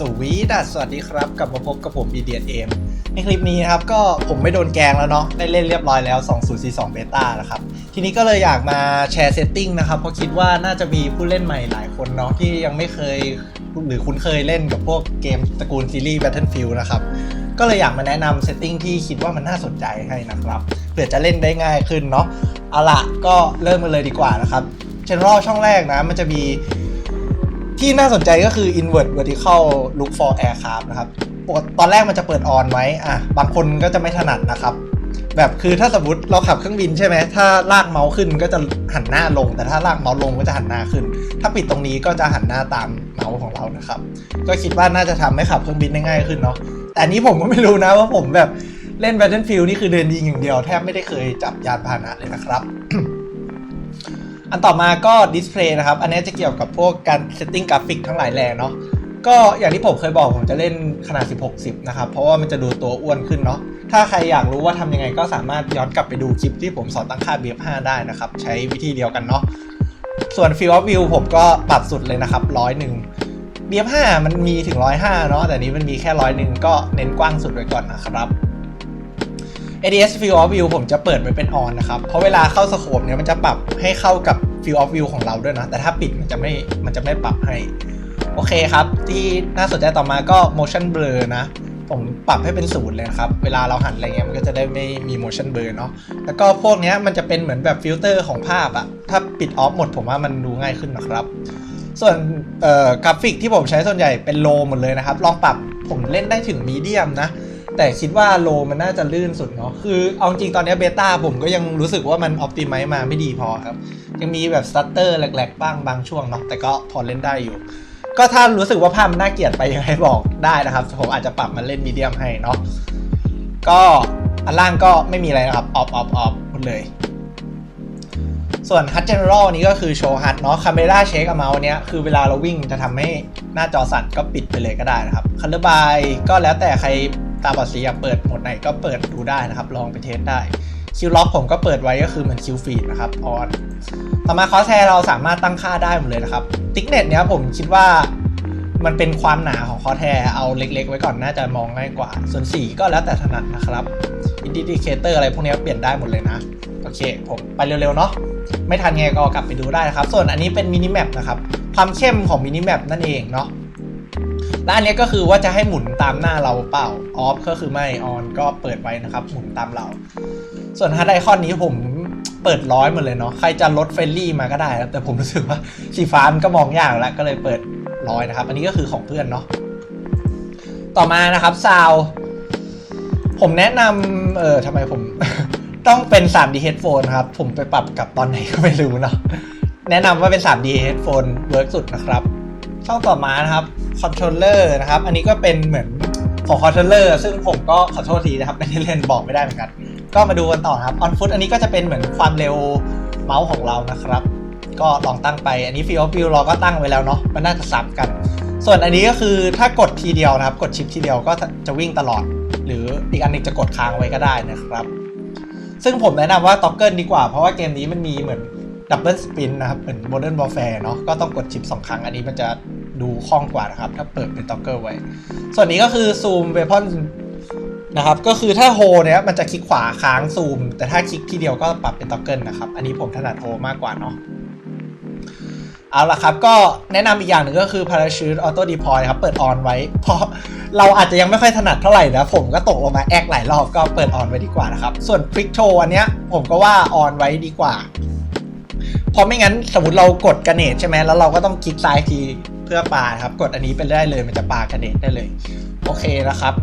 สวีดัสสวัสดีครับ กลับมาพบกับผม b d n m ในคลิปนี้นะครับก็ผมไม่โดนแกงแล้วเนาะได้เล่นเรียบร้อยแล้ว 2042 เบต้านะครับ ทีนี้ก็เลยอยากมาแชร์เซตติ้งนะครับ เพราะคิดว่าน่าจะมีผู้เล่นใหม่หลายคนเนาะที่ยังไม่เคยหรือคุ้นเคยเล่นกับพวกเกมตระกูลซีรีส์ Battlefield นะครับ ก็เลยอยากมาแนะนำเซตติ้งที่คิดว่ามันน่าสนใจให้นะครับเผื่อจะเล่นได้ง่ายขึ้นเนาะเอาละก็เริ่มกันเลยดีกว่านะครับ General ช่องแรกนะมันจะมี ที่น่าสนใจก็คือ invert vertical look for aircraft นะครับปกติตอนแรกมันจะเปิดออนไว้อะบางคนก็จะไม่ถนัดนะครับ แบบคือถ้าสมมติเราขับเครื่องบินใช่ไหมถ้าลากเมาส์ขึ้นก็จะหันหน้าลง แต่ถ้าลากเมาส์ลงก็จะหันหน้าขึ้น ถ้าปิดตรงนี้ก็จะหันหน้าตามเมาส์ของเรานะครับ ก็คิดว่าน่าจะทำให้ขับเครื่องบินได้ง่ายขึ้นเนาะแต่นนี้ผมก็ไม่รู้นะว่าผมแบบเล่น Battlefield นี่คือเดินยิงอย่างเดียวแทบไม่ได้เคยจับยานพาหนะเลยนะครับ อันต่อมาก็ดิสเพลย์นะครับ อันนี้จะเกี่ยวกับพวกการเซตติ้งกราฟิกทั้งหลายแหล่เนาะก็อย่างที่ผมเคยบอกผมจะเล่นขนาด16-10นะครับ เพราะว่ามันจะดูตัวอ้วนขึ้นเนาะ ถ้าใครอยากรู้ว่าทำยังไงก็สามารถย้อนกลับไปดูคลิปที่ผมสอนตั้งค่า BF5 ได้นะครับ ใช้วิธีเดียวกันเนาะ ส่วน Field of View ผมก็ปรับสุดเลยนะครับร้อยหนึ่ง BF5 มันมีถึง 105 เนาะแต่นี้มันมีแค่ร้อยหนึ่งก็เน้นกว้างสุดไว้ก่อนนะครับ ADS Field of View ผมจะเปิดไว้เป็น on นะครับ เพราะเวลาเข้าสโคปเนี่ยมันจะปรับให้เข้ากับ Field of View ของเราด้วยนะ แต่ถ้าปิดมันจะไม่ มันจะไม่ปรับให้ โอเคครับ ที่น่าสนใจต่อมาก็ motion blur นะ ผมปรับให้เป็นศูนย์เลยครับ เวลาเราหันอะไรเงี้ยมันก็จะได้ไม่มี motion blur เนาะ แล้วก็พวกเนี้ยมันจะเป็นเหมือนแบบฟิลเตอร์ของภาพอะถ้าปิดออฟหมดผมว่ามันดูง่ายขึ้นนะครับส่วนกราฟิกที่ผมใช้ส่วนใหญ่เป็นโลหมดเลยนะครับ ลองปรับผมเล่นได้ถึงมีเดียมนะ แต่คิดว่าโลมันน่าจะลื่นสุดเนาะคือเอาจริงตอนนี้เบต้าผมก็ยังรู้สึกว่ามันออ t ติไม e มาไม่ดีพอครับ ยังมีแบบสตัตเตอร์แหลกๆบ้างบางช่วงเนาะแต่ก็พอเล่นได้อยู่ ก็ถ้ารู้สึกว่าภาพมันน่าเกลียดไปยังไงบอกได้นะครับผมอาจจะปรับมันเล่นมีเดียมให้เนาะก็อันล่างก็ไม่มีอะไรนะครับออฟออฟออฟหมดเลยส่วน HUD General นี้ก็คือโชว์ HUD เนาะ Camera Shake a Mouse เนี้ยคือเวลาเราวิ่งจะทำให้หน้าจอสั่นก็ปิดไปเลยก็ได้นะครับ Color by ก็แล้วแต่ใคร ตาบอดสีอยากเปิดโหมดไหนก็เปิดดูได้นะครับ ลองไปเทสได้คิวล็อกผมก็เปิดไว้ก็คือเหมือนคิวฟีดนะครับออนต่อมาคอสแทร์เราสามารถตั้งค่าได้หมดเลยนะครับติ๊กเน็ตเนี้ยผมคิดว่ามันเป็นความหนาของคอแทร์เอาเล็ก ๆ ไว้ก่อนน่าจะมองง่ายกว่า ส่วนสีก็แล้วแต่ถนัดนะครับอินดิเคเตอร์อะไรพวกนี้เปลี่ยนได้หมดเลยนะ โอเค ผมไปเร็วๆเนาะไม่ทันไงก็กลับไปดูได้นะครับ ส่วนอันนี้เป็นมินิแมปนะครับ ความเข้มของมินิแมปนั่นเองเนาะ และอันนี้ก็คือว่าจะให้หมุนตามหน้าเราเปล่าออฟก็คือไม่ออนก็เปิดไว้นะครับ หมุนตามเรา ส่วนฮาร์ดไอคอนนี้ผมเปิดร้อยหมดเลยเนาะใครจะลดเฟรนลี่มาก็ได้ครับแต่ผมรู้สึกว่าสีฟ้ามันก็มองยากแล้วก็เลยเปิดร้อยนะครับ อันนี้ก็คือของเพื่อนเนาะต่อมานะครับซาวผมแนะนำเออทำไมผม ต้องเป็น 3D headphone ครับ ผมไปปรับกับตอนไหนก็ไม่รู้เนาะแนะนำว่าเป็น 3D headphone เวิร์กสุดนะครับ ช่องต่อมานะครับคอนโทรลเลอร์นะครับ อันนี้ก็เป็นเหมือนของคอนโทรลเลอร์ซึ่งผมก็ขอโทษทีนะครับไม่ได้เล่นบอกไม่ได้เหมือนกัน ก็มาดูกันต่อครับออนฟุตอันนี้ก็จะเป็นเหมือนความเร็วเมาส์ของเรานะครับ ก็ลองตั้งไปอันนี้ฟิลฟิลเราก็ตั้งไว้แล้วเนาะมันน่าจะซ้ำกัน ส่วนอันนี้ก็คือถ้ากดทีเดียวนะครับ กดชิปทีเดียวก็จะวิ่งตลอด หรืออีกอันหนึงจะกดค้างไว้ก็ได้นะครับ ซึ่งผมแนะนำว่าต็อกเกิลดีกว่าเพราะว่าเกมนี้มันมีเหมือนดับเบิลสปินนะครับ เหมือน Modern Warfare เนาะก็ต้องกดชิป2ครั้งอันนี้มันจะ ดูคล่องกว่านะครับ ถ้าเปิดเป็นต็อกเกิลไว้ ส่วนนี้ก็คือซูมเวพอนนะครับ ก็คือถ้าโฮเนี่ยมันจะคลิกขวาค้างซูม แต่ถ้าคลิกทีเดียวก็ปรับเป็นต็อกเกิลนะครับ อันนี้ผมถนัดโฮมากกว่าเนาะเอาละครับ ก็แนะนำอีกอย่างหนึ่งก็คือ Parachute Auto Deploy ครับ เปิดออนไว้ เพราะเราอาจจะยังไม่ค่อยถนัดเท่าไหร่นะ ผมก็ตกลงมาแอกหลายรอบก็เปิดออนไว้ดีกว่านะครับ ส่วน Quick Show อันเนี้ยผมก็ว่าออนไว้ดีกว่า เพราะไม่งั้นสมมติเรากดกระเนตใช่ไหมแล้วเราก็ต้องคลิกซ้ายที เพื่อปาครับ กดอันนี้ไปได้เลยมันจะปากระเด็นได้เลย โอเคนะครับ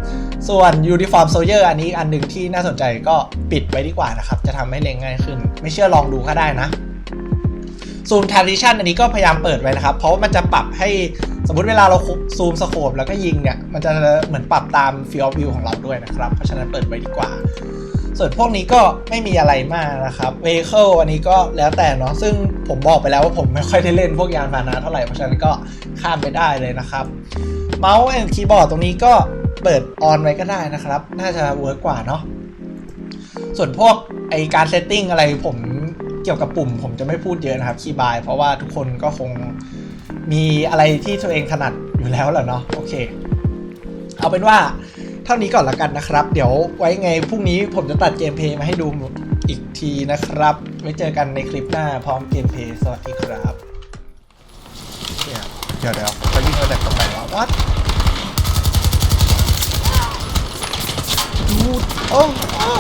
ส่วน Uniform Soldier อันนี้อันหนึ่งที่น่าสนใจก็ปิดไว้ดีกว่านะครับ จะทำให้เล็งง่ายขึ้น ไม่เชื่อลองดูก็ได้นะซูม transition อันนี้ก็พยายามเปิดไว้นะครับ เพราะว่ามันจะปรับให้สมมุติเวลาเราซูมสโคปแล้วก็ยิงเนี่ย มันจะเหมือนปรับตาม field of view ของเราด้วยนะครับ เพราะฉะนั้นเปิดไว้ดีกว่า ส่วนพวกนี้ก็ไม่มีอะไรมากนะครับ vehicle อันนี้ก็แล้วแต่เนาะซึ่งผมบอกไปแล้วว่าผมไม่ค่อยได้เล่นพวกยานพาหนะเท่าไหร่เพราะฉะนั้นก็ข้ามไปได้เลยนะครับเมาส์แอนคีย์บอร์ดตรงนี้ก็เปิดออนไว้ก็ได้นะครับ น่าจะเวิร์กกว่าเนาะส่วนพวกไอการเซตติ้งอะไรผมเกี่ยวกับปุ่ม ผมจะไม่พูดเยอะนะครับคีย์บายเพราะว่าทุกคนก็คงมีอะไรที่ตัวเองถนัดอยู่แล้วแหละเนาะโอเค เอาเป็นว่า ท่านี้ก่อนละกันนะครับ เดี๋ยวไว้ไงพรุ่งนี้ผมจะตัดเกมเพลย์มาให้ดูอีกทีนะครับ ไว้เจอกันในคลิปหน้าพร้อมเกมเพลย์สวัสดีครับเนี่ยเดี๋ยวเดี๋ยวเขายิงมาจากตรงไหนวะวัดดูโอ้โอ้